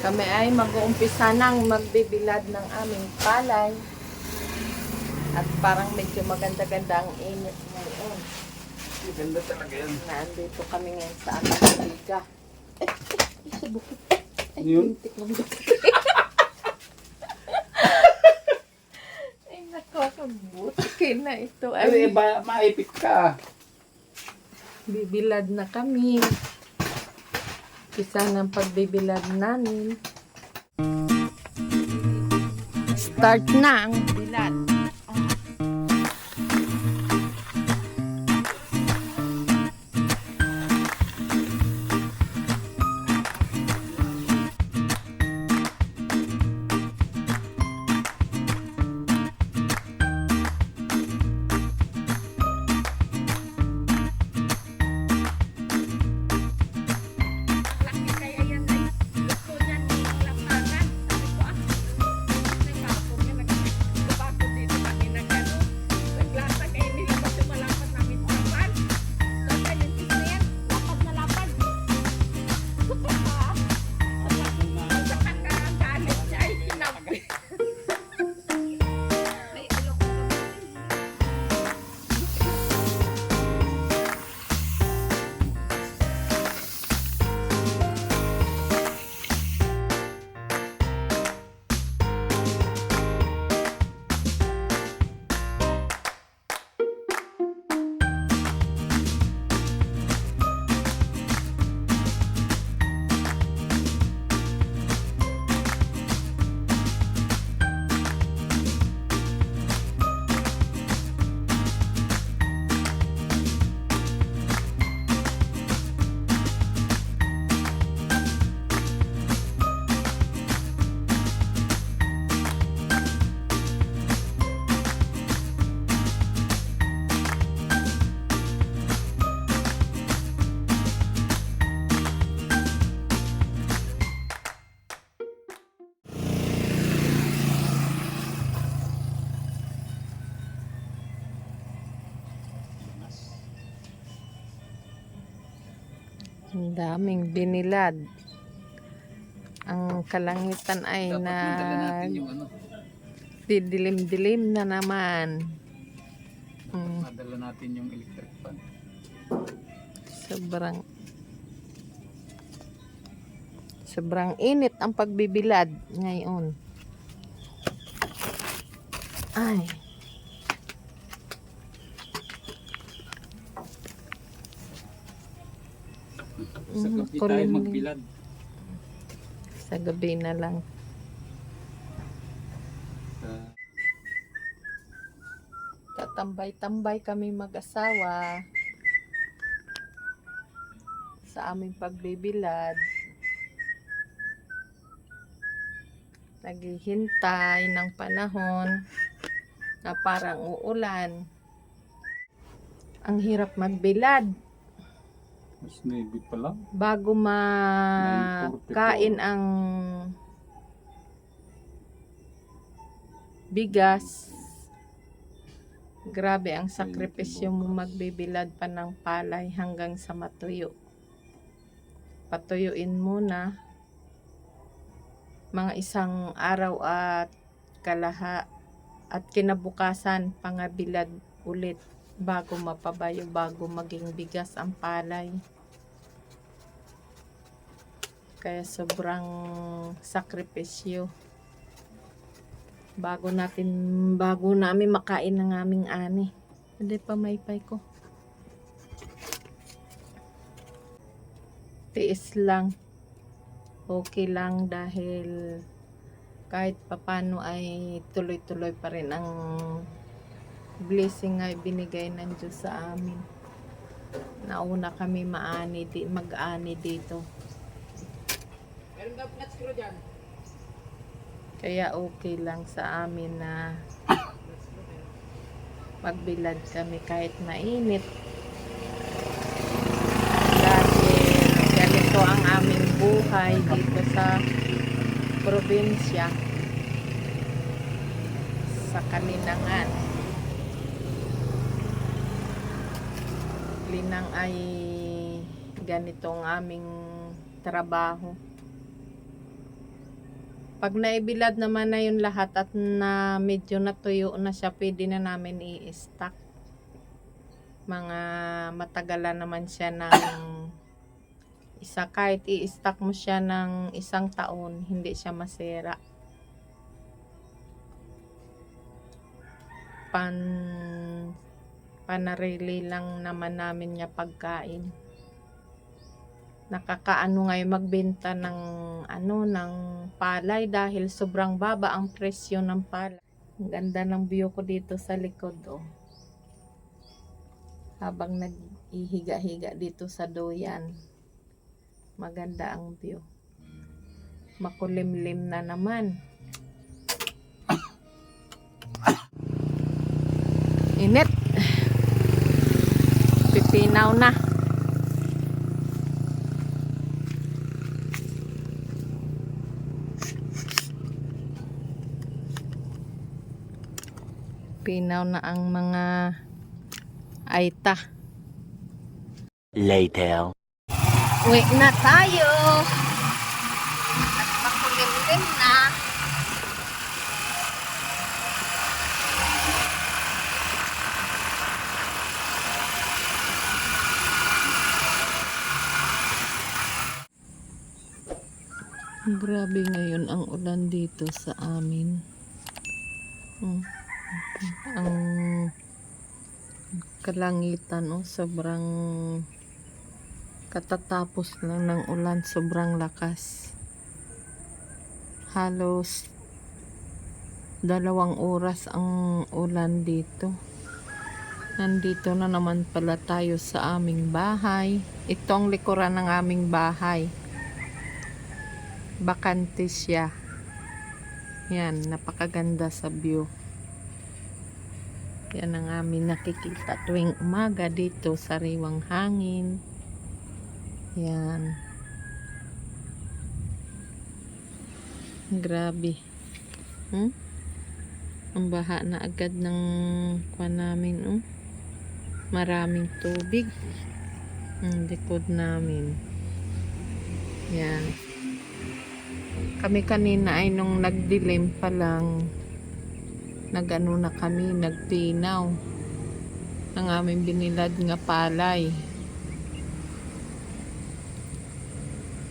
Kami ay mag-uumpisa ng magbibilad ng aming palay. At parang medyo maganda-ganda ang init ngayon. Ganda talaga yan. Nandito kami ngayon sa Atlantica. Eh, eh, sa bukid. Ay, Yun? lintik ng bukid. Ay, nakakabuti na ito. Ay, Ay, ba, maipit ka. Bibilad na kami. Isa ng pagbibilad namin. Start na ang bilad. Ang daming binilad. Ang kalangitan ay Dapat na madala natin yung ano. didilim-dilim na naman. Mm, Madala natin yung electric fan. sobrang sobrang init ang pagbibilad ngayon. Ay. Sa Mm, gabi tayo magbilad. Sa gabi na lang. Tatambay-tambay kami mag-asawa sa aming pagbibilad. Naghihintay ng panahon na parang uulan. Ang hirap magbilad mas navy pa lang. bago makain ang bigas. Grabe ang sakripisyo mo magbibilad pa ng palay hanggang sa matuyo. Patuyuin muna mga isang araw at kalaha at kinabukasan pangabilad ulit bago mapabayo bago maging bigas ang palay. Kaya sobrang sakripisyo. Bago natin, bago namin makain ng aming ani. Hindi pa may pay ko. Tiis lang. Okay lang dahil kahit papano ay tuloy-tuloy pa rin ang blessing ay binigay ng Diyos sa amin. Nauna kami maani, di, mag-ani dito. Kaya okay lang sa amin na magbilad kami kahit mainit. Dahil ganito ang aming buhay dito sa probinsya. Sa Kalinangan. Linang ay ganitong aming trabaho. Pag naibilad naman na yung lahat at na medyo natuyo na siya, pwede na namin i-stock. Mga matagalan naman siya ng isa kahit i-stock mo siya ng isang taon, hindi siya masira. Pan panarili lang naman namin niya pagkain. Nakakaano ngayon magbenta ng ano ng palay dahil sobrang baba ang presyo ng palay. Ang ganda ng view ko dito sa likod oh. Habang nag-ihiga-higa dito sa doyan. Maganda ang view. Makulimlim na naman. Init. Pipinaw na. Pinaw na ang mga aita. Later. Uwi na tayo. At makulimlim na. Grabe ngayon ang ulan dito sa amin. Mm. Ang kalangitan oh, sobrang katatapos lang ng ulan. Sobrang lakas. Halos dalawang oras ang ulan dito. Nandito na naman pala tayo sa aming bahay. Ito ang likuran ng aming bahay. Bakante siya. Yan napakaganda sa view yan ang aming nakikita tuwing umaga dito sariwang hangin yan. Grabe. Hmm? Ang baha na agad ng kwan namin, oh. Maraming tubig. Ang likod namin. Yan. Kami kanina ay nung nagdilim pa lang, nagano na kami, nagpinaw. Ang aming binilad nga palay.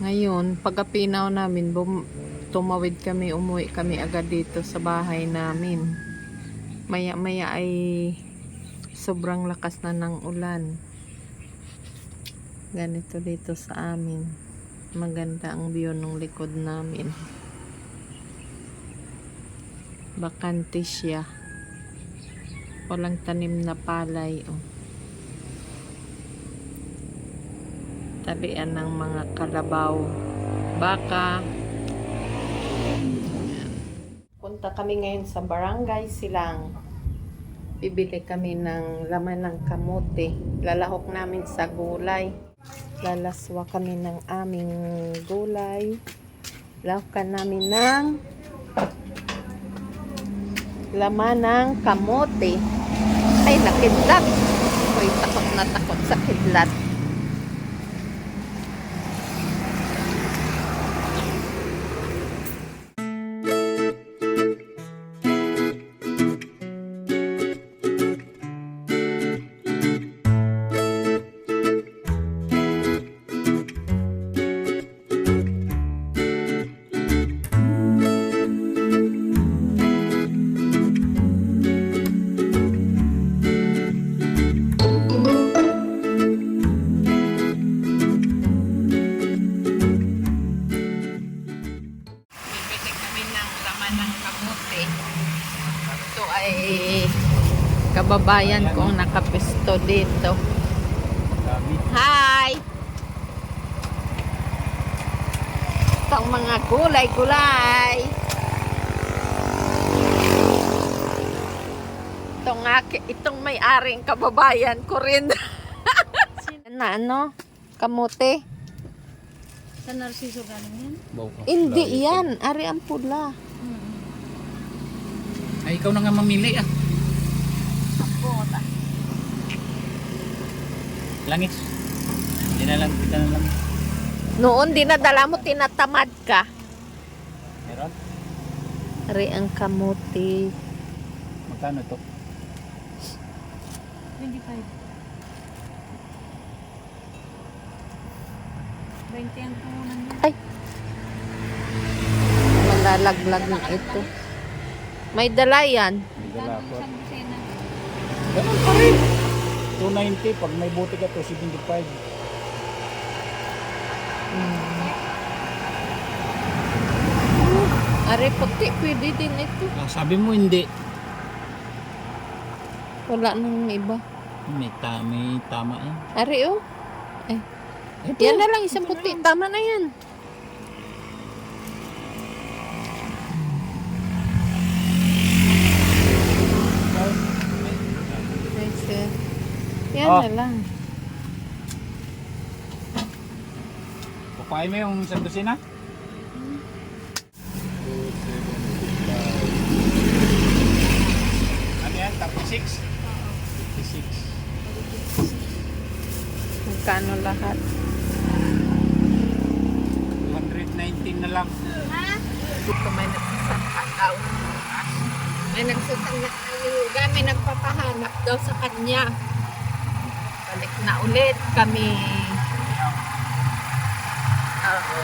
Ngayon, pagkapinaw namin, bum- tumawid kami, umuwi kami agad dito sa bahay namin. Maya-maya ay sobrang lakas na ng ulan. Ganito dito sa amin. Maganda ang view ng likod namin. Bakante siya. Walang tanim na palay. Oh. tabian ng mga kalabaw, baka. Punta kami ngayon sa barangay silang. Bibili kami ng laman ng kamote. Lalahok namin sa gulay. Lalaswa kami ng aming gulay. Lahukan namin ng laman ng kamote. Ay, nakidlat. Uy, takot na takot sa kidlat. Kababayan kong nakapisto dito. Hi! Itong mga gulay-gulay. Itong, itong may-aring kababayan ko rin. na ano? Kamote? Sa Narciso galing yan? Hindi yan. Ari ang pula. Ay, ikaw na nga mamili ah. Langis. Hindi na lang, kita na lang. Noon dinadala mo tinatamad ka. Meron? Ari ang kamuti. Magkano to? 25. 20 ang. Ay. Malalaglag na ito. May dala yan. May dala dosena? Ganun pa rin. 290. Pag may buti ka to, 75. Ari puti, pwede din ito. Ah, sabi mo hindi. Wala nang iba. May, ta may tama yan. Ari oh. Ay, Ito. yan na lang isang puti. Tama na yan. Ay, sir. Yan Oh. na lang. Kukain mo yung isang dosina? Ano yan? 36? 56. Magkano lahat? 119 na lang. Dito may nagsasangka daw. May nagsasangka kami nagpapahanap daw sa kanya. Balik na ulit kami. Oo.